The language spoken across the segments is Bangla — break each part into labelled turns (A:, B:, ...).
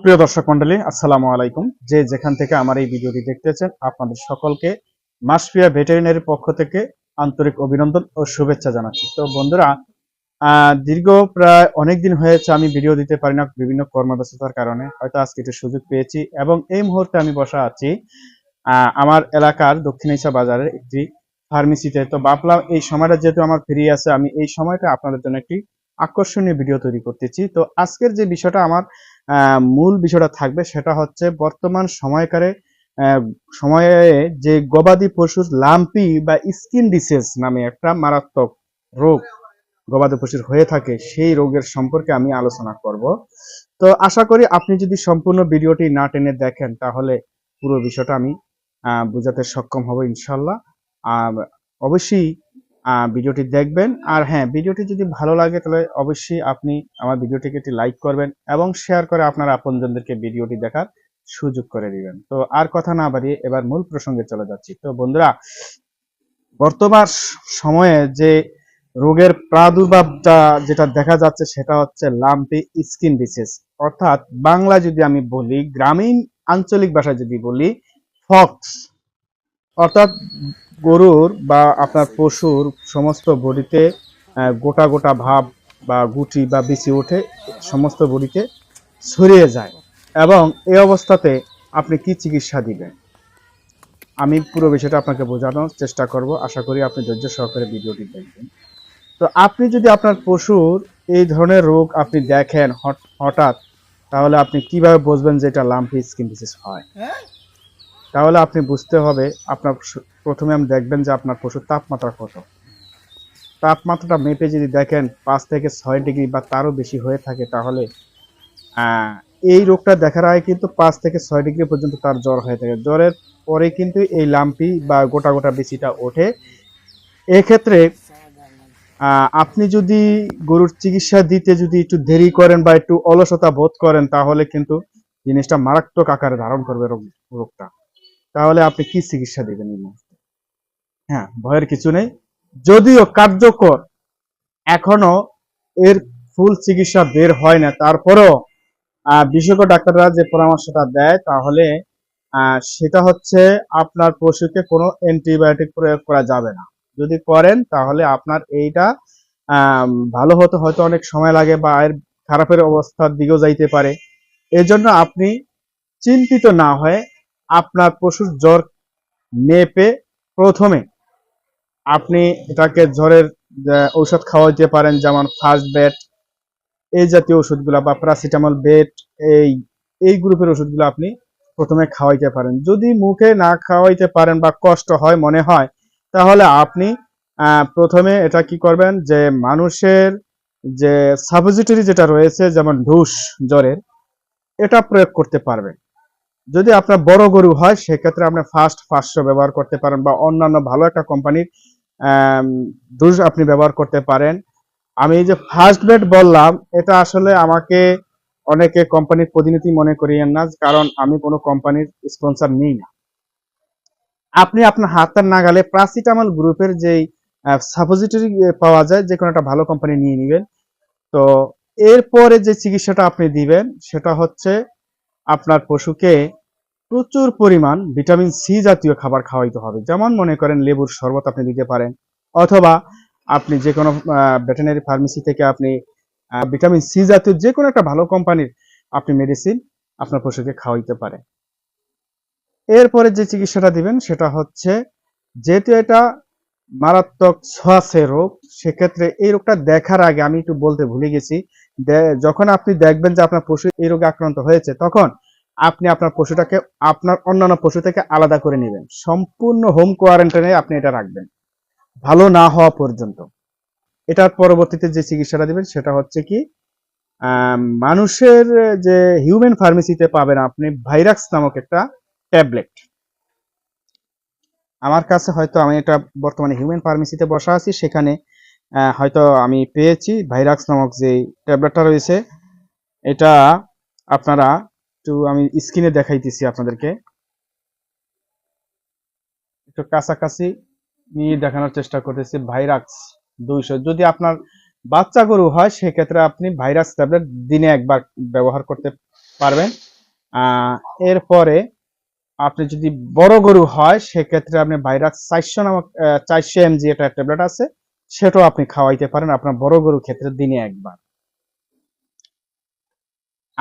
A: সুপ্রিয় দর্শক মন্ডলী, আসসালামু আলাইকুম। যে যেখান থেকে আমার এই ভিডিওটি দেখতেছেন, আপনাদের সকলকে মাসফিয়া ভেটেরিনারির পক্ষ থেকে আন্তরিক অভিনন্দন ও শুভেচ্ছা জানাচ্ছি। তো বন্ধুরা দীর্ঘ প্রায় অনেক দিন হয়েছে আমি ভিডিও দিতে পারি না বিভিন্ন কর্মব্যস্ততার কারণে। হয়তো আজকে একটু সুযোগ পেয়েছি এবং এই মুহূর্তে আমি বসা আছি আমার এলাকার দক্ষিণ এশিয়া বাজারের একটি ফার্মেসিতে তো। ভাবলাম এই সময়টা যেহেতু আমার ফ্রি আছে, আমি এই সময়টা আপনাদের জন্য একটি আকর্ষণীয় ভিডিও তৈরি করতেছি। তো আজকের যে বিষয়টা আমার মূল বিষয়টা থাকবে সেটা হচ্ছে বর্তমান সময়কারে সময়ে যে গবাদি পশুর লাম্পি বা স্কিন ডিসিজ নামে একটা মারাত্মক রোগ গবাদি পশুর হয়ে থাকে, সেই রোগের সম্পর্কে আমি আলোচনা করব। তো আশা করি আপনি যদি সম্পূর্ণ ভিডিওটি না টেনে দেখেন, তাহলে পুরো বিষয়টা আমি বোঝাতে সক্ষম হব ইনশাল্লাহ আর অবশ্যই ভিডিওটি দেখবেন। আর হ্যাঁ ভিডিওটি যদি ভালো লাগে, তাহলে অবশ্যই আপনি আমার ভিডিওটিকে একটি লাইক করবেন এবং শেয়ার করে আপনার আপনজনদেরকে ভিডিওটি দেখার সুযোগ করে দিবেন। তো আর কথা না বাড়িয়ে এবার মূল প্রসঙ্গে চলে যাচ্ছি। তো বন্ধুরা, বর্তমান সময়ে যে রোগের প্রাদুর্ভাবটা যেটা দেখা যাচ্ছে, সেটা হচ্ছে লাম্পি স্কিন ডিসিজ। অর্থাৎ বাংলা যদি আমি বলি, গ্রামীণ আঞ্চলিক ভাষায় যদি বলি, ফক্স। অর্থাৎ গরুর বা আপনার পশুর সমস্ত বডিতে গোটা গোটা ভাব বা গুটি বা বিচি ওঠে সমস্ত বডিতে ছড়িয়ে যায়। এবং এই অবস্থাতে আপনি কি চিকিৎসা দিবেন? আমি পুরো বিষয়টা আপনাকে বোঝানোর চেষ্টা করব। আশা করি আপনি ধৈর্য সহকারে ভিডিওটি দেখবেন। তো আপনি যদি আপনার পশুর এই ধরনের রোগ আপনি দেখেন হঠাৎ, তাহলে আপনি কীভাবে বুঝবেন যে এটা লাম্পি স্কিন ডিসিজ হয়? তাহলে আপনি বুঝতে হবে আপনার প্রথমে আপনি দেখবেন যে আপনার পশুর তাপমাত্রা কত। তাপমাত্রাটা মেপে যদি দেখেন পাঁচ থেকে ছয় ডিগ্রি বা তারও বেশি হয়ে থাকে তাহলে এই রোগটা দেখার আগে কিন্তু পাঁচ থেকে ছয় ডিগ্রি পর্যন্ত তার জ্বর হয়ে থাকে। জ্বরের পরে কিন্তু এই লাম্পি বা গোটা গোটা বেশিটা ওঠে। এক্ষেত্রে আপনি যদি গরুর চিকিৎসা দিতে যদি একটু দেরি করেন বা একটু অলসতা বোধ করেন তাহলে কিন্তু জিনিসটা মারাত্মক আকারে ধারণ করবে রোগ, রোগটা। তাহলে আপনি কি চিকিৎসা দিবেন এই মুহূর্তে? হ্যাঁ ভয়ের কিছু নেই। যদিও কার্যকর, এখনও এর ফুল চিকিৎসা বের হয় না। তারপরেও বিশেষজ্ঞ ডাক্তাররা যে পরামর্শটা দেয়, তাহলে সেটা হচ্ছে আপনার পশুকে কোনো অ্যান্টিবায়োটিক প্রয়োগ করা যাবে না। যদি করেন, তাহলে আপনার এইটা ভালো হতে হয়তো অনেক সময় লাগে বা এর খারাপের অবস্থার দিকেও যাইতে পারে। এজন্য আপনি চিন্তিত না হয়ে আপনার পশুর জ্বর মেপে প্রথমে আপনি এটাকে জ্বরের ঔষধ খাওয়াইতে পারেন, যেমন ফার্স্ট বেড এই জাতীয় ওষুধগুলো বা প্যারাসিটামল বেড এই এই গ্রুপের ওষুধগুলো আপনি প্রথমে খাওয়াইতে পারেন। যদি মুখে না খাওয়াইতে পারেন বা কষ্ট হয়, মনে হয়, তাহলে আপনি প্রথমে এটা কি করবেন যে মানুষের যে সাপোজিটরি যেটা রয়েছে, যেমন ঢুস জ্বরের, এটা প্রয়োগ করতে পারবেন। যদি আপনার বড় গরু হয়, সেক্ষেত্রে আপনি ফার্স্ট পাঁচশো ব্যবহার করতে পারেন বা অন্যান্য ভালো একটা কোম্পানির ডোজ আপনি ব্যবহার করতে পারেন। আমি যে ফার্স্ট বেড বললাম, এটা আসলে আমাকে অনেকে কোম্পানির প্রতিনিধি মনে করিয়েন না, কারণ আমি কোনো কোম্পানির স্পন্সর নিই না। আপনি আপনার হাতের নাগালে প্রাসিটামল গ্রুপের যেই সাপোজিটরি পাওয়া যায় যে কোনো একটা ভালো কোম্পানি নিয়ে নেবেন। তো এরপরে যে চিকিৎসাটা আপনি দিবেন, সেটা হচ্ছে আপনার পশুকে প্রচুর পরিমাণ ভিটামিন সি জাতীয় খাবার খাওয়াইতে হবে। যেমন মনে করেন লেবুর শরবত আপনি দিতে পারেন, অথবা আপনি যে কোনো ভেটেনারি ফার্মেসি থেকে আপনি ভিটামিন সি জাতীয় যে কোনো একটা ভালো কোম্পানির আপনি মেডিসিন আপনার পশুকে খাওয়াইতে পারেন। এরপরে যে চিকিৎসাটা দিবেন সেটা হচ্ছে, যেহেতু এটা মারাত্মক ছোঁয়াচে রোগ, সেক্ষেত্রে এই রোগটা দেখার আগে আমি একটু বলতে ভুলে গেছি যখন আপনি দেখবেন যে আপনার পশু এই রোগে আক্রান্ত হয়েছে, তখন আপনি আপনার পশুটাকে, আপনার অন্যান্য পশু থেকে আলাদা করে নেবেন। সম্পূর্ণ হোম কোয়ারেন্টাইনে আপনি এটা রাখবেন। ভালো না হওয়া পর্যন্ত। এটার পরবর্তীতে যে চিকিৎসাটা দিবেন, সেটা হচ্ছে কি মানুষের যে হিউম্যান ফার্মেসিতে পাবেন আপনি ভাইরাক্স নামক একটা ট্যাবলেট আমার কাছে হয়তো আমি এটা বর্তমানে হিউম্যান ফার্মেসিতে বসা আছি, সেখানে হয়তো আমি পেয়েছি ভাইরাক্স নামক যে ট্যাবলেটটা রয়েছে। এটা আপনারা একটু আমি স্ক্রিনে দেখাইতেছি আপনাদেরকে। একটু কাছাকাছি নিয়ে দেখানোর চেষ্টা করতেছি ভাইরাক্স দুইশো। যদি আপনার বাচ্চা গরু হয়, সেক্ষেত্রে আপনি ভাইরাস ট্যাবলেট দিনে একবার ব্যবহার করতে পারবেন। এরপরে আপনি যদি বড় গরু হয়, সেক্ষেত্রে আপনি ভাইরাস চারশো নামক চারশো এমজি একটা ট্যাবলেট আছে, সেটাও আপনি খাওয়াইতে পারেন আপনার বড় গরুর ক্ষেত্রে দিনে একবার।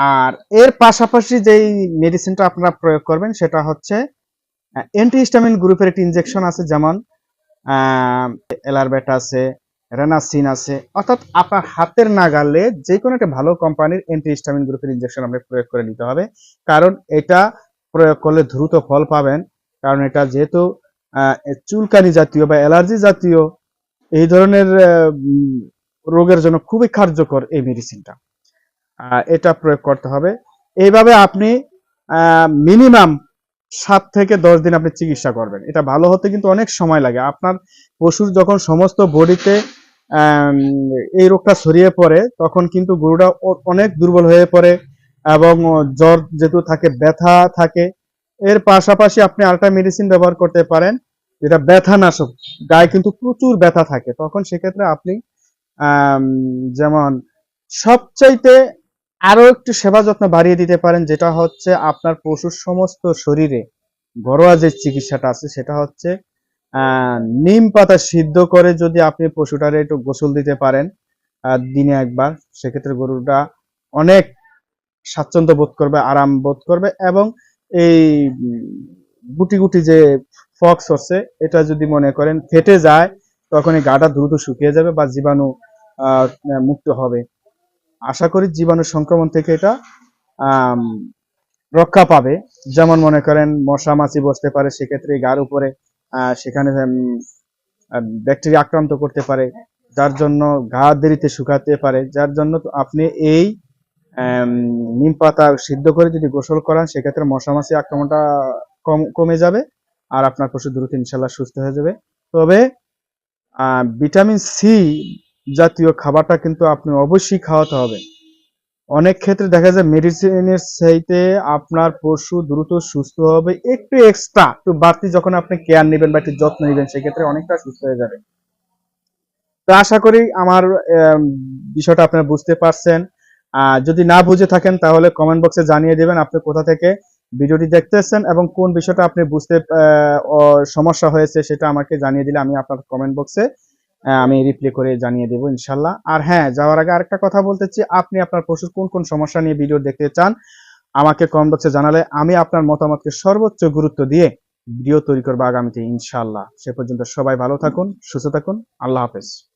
A: আর এর পাশাপাশি যেই মেডিসিনটা আপনারা প্রয়োগ করবেন, সেটা হচ্ছে অ্যান্টিহিস্টামিন গ্রুপের একটি ইনজেকশন আছে, যেমন এলারবেট আছে রেনাসিন আছে, অর্থাৎ আপনার হাতের নাগালে যে কোনো একটা ভালো কোম্পানির অ্যান্টিহিস্টামিন গ্রুপের ইনজেকশন আপনি প্রয়োগ করে নিতে হবে। কারণ এটা প্রয়োগ করলে দ্রুত ফল পাবেন, কারণ এটা যেহেতু চুলকানি জাতীয় বা অ্যালার্জি জাতীয়, এই ধরনের রোগের জন্য খুবই কার্যকর এই মেডিসিনটা এটা প্রয়োগ করতে হবে। এইভাবে আপনি মিনিমাম সাত থেকে দশ দিন আপনি চিকিৎসা করবেন। এটা ভালো হতে কিন্তু অনেক সময় লাগে। আপনার পশুর যখন সমস্ত বডিতে এই রোগটা ছড়িয়ে পড়ে, তখন কিন্তু গরুটা অনেক দুর্বল হয়ে পড়ে এবং জ্বর যেহেতু থাকে, ব্যথা থাকে। এর পাশাপাশি আপনি আরেকটা মেডিসিন ব্যবহার করতে পারেন, যেটা ব্যথা নাশক গায়ে কিন্তু প্রচুর ব্যথা থাকে। তখন সেক্ষেত্রে আপনি যেমন সবচাইতে আরও একটু সেবা যত্ন বাড়িয়ে দিতে পারেন, যেটা হচ্ছে আপনার পশুর সমস্ত শরীরে ঘরোয়া যে চিকিৎসাটা আছে, সেটা হচ্ছে নিম পাতা সিদ্ধ করে যদি আপনি পশুটারে একটু গোসল দিতে পারেন দিনে একবার, সেক্ষেত্রে গরুটা অনেক স্বাচ্ছন্দ্য বোধ করবে, আরাম বোধ করবে এবং এই গুটি গুটি যে ফক্স হচ্ছে এটা যদি মনে করেন ফেটে যায় তখন এই গাটা দ্রুত শুকিয়ে যাবে বা জীবাণু মুক্ত হবে। আশা করি জীবাণু সংক্রমণ থেকে এটা রক্ষা পাবে। যেমন মনে করেন, মশা মাছি বসতে পারে, সেক্ষেত্রে গার উপরে সেখানে ব্যাকটেরিয়া আক্রান্ত করতে পারে। যার জন্য ঘা দেরিতে শুকাতে পারে। যার জন্য আপনি এই নিম পাতা সিদ্ধ করে যদি গোসল করান, সেক্ষেত্রে মশা মাছি আক্রমণটা কম, কমে যাবে আর আপনার পশু দ্রুত ইনশাল্লাহ সুস্থ হয়ে যাবে। তবে ভিটামিন সি জাতীয় খাবারটা কিন্তু আপনি অবশ্যই খাওয়াতে হবে। অনেক ক্ষেত্রে দেখা যায় মেডিসিনের চাইতে আপনার পশু দ্রুত সুস্থ হবে একটু এক্সট্রা একটু বাড়তি যখন আপনি কেয়ার নেবেন বা একটু যত্ন নেবেন সেক্ষেত্রে অনেকটা সুস্থ হয়ে যাবে। তো আশা করি আমার আম, বিষয়টা আপনারা বুঝতে পারছেন। যদি না বুঝে থাকেন তাহলে কমেন্ট বক্সে জানিয়ে দেবেন আপনি কোথা থেকে ভিডিওটি দেখতেছেন এবং কোন বিষয়টা আপনি বুঝতে সমস্যা হয়েছে সেটা আমাকে জানিয়ে দিলে আমি আপনার কমেন্ট বক্সে আমি রিপ্লে করে জানিয়ে দেবো, ইনশাল্লাহ। আর হ্যাঁ যাওয়ার আগে আরেকটা কথা বলতে চাই। আপনি আপনার পশুর কোন কোন সমস্যা নিয়ে ভিডিও দেখতে চান, আমাকে কম বক্সে জানালে আমি আপনার মতামতকে সর্বোচ্চ গুরুত্ব দিয়ে ভিডিও তৈরি করব আগামীতে, ইনশাল্লাহ। সে পর্যন্ত সবাই ভালো থাকুন, সুস্থ থাকুন। আল্লাহ হাফেজ।